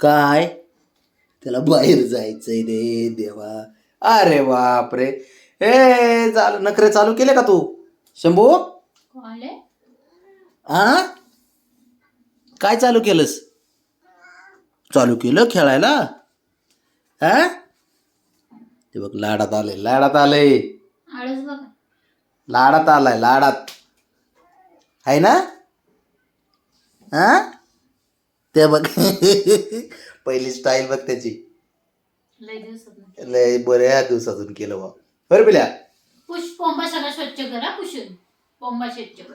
काय? त्याला बाहेर जायचंय रे देवा. अरे बापरे. ए चालू नखरे चालू केले का तू? शंभू? आले हा काय चालू केलंस? चालू केलं खेळायला? हा ते बघ लाडात आले लाडात आले आळस बघा. लाडात आलाय लाडात. आहे ना? हा ते बघ. पहिली स्टाईल बघ त्याची. लय दिवसात लय बऱ्या दिवसातून केलं बा बरं पिल्या? पुष पोंबा सगळा स्वच्छ करा पुसून पोंबा स्वच्छ कर.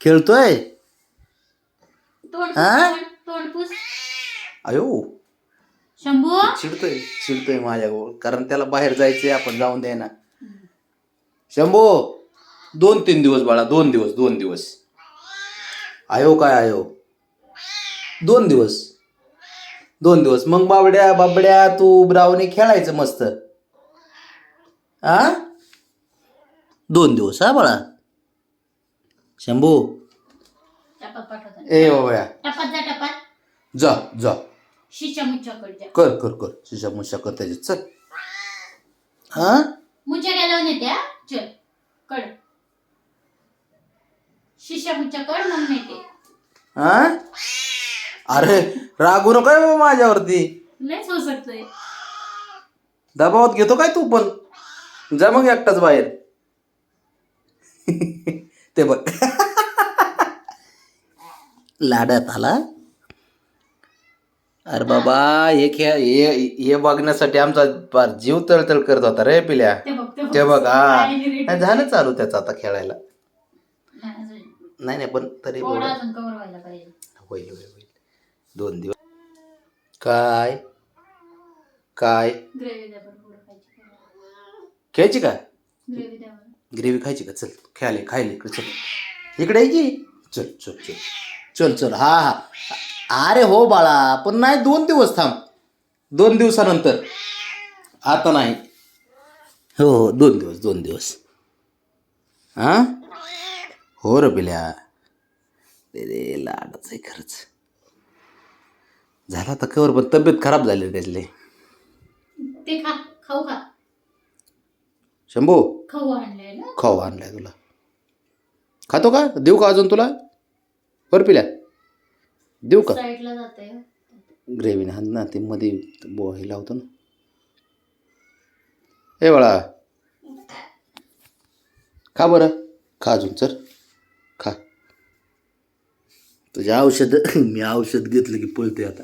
खेळतोय? तोंड हा? पुस, तोंड तोंड पुस. अयो. शंभू? चिडतोय चिडतोय माझ्यावर कारण त्याला बाहेर जायचंय आपण जाऊन दे ना शंभू दोन तीन दिवस बाळा दोन दिवस दोन दिवस. आयो काय आयो दोन दिवस. दोन दिवस. मग बाबड्या बाबड्या तू ब्रावणी खेळायचं मस्त. आ? दोन दिवस हा बाळा. शंभू. ए बाबा टपात जा जा. कर कर कर. शिशा मुशा कर त्याच्यात. चल. हा मुच्या गेल्यावर नेत्या चल शिष्या मुच्च्या कड मग नेते. हा अरे रागू नको बाबा माझ्यावरती. लयच दबावात घेतो काय तू पण? जा मग एकटाच बाहेर. ते बघ. लाडात आला. अरे बाबा हे खेळ हे हे बघण्यासाठी आमचा फार जीव तळतळ करत होता रे पिल्या. ते बघ ते ते बघ हा. नाही, झालं चालू त्याचं आता खेळायला. नाही, अजून. नाही नाही पण तरी थोडा एवढं- अजून कवर व्हायला पाहिजे. होईल होईल होईल. दोन दिवस. काय? काय? खायची. खेळायची का? ग्रेव्ही खायची का? चल खेळाले खायले इकडे चल. इकडे यायची? चल चल चल. चल चल. हा हा. अरे हो बाळा पण नाही दोन दिवस थांब. दोन दिवसानंतर. आता नाही. हो हो दोन दिवस दोन दिवस. हा हो रे रे रे लाडच आहे खरंच. झाला तर कवर पण तब्येत खराब झाली त्यातले ते खा खाऊ खा. शंभू? खाऊ आणलंय ना. खाऊ आणलाय तुला. खातो का? देऊ का अजून तुला? बरं पिल्या. देऊ का? साईडला जाते ग्रेव्हीने हात ना ते मध्ये बो हे लावतो ना. ए बाळा. खा बरं. खा अजून सर खा. तुझे औषध मी औषध घेतलं की पळते आता.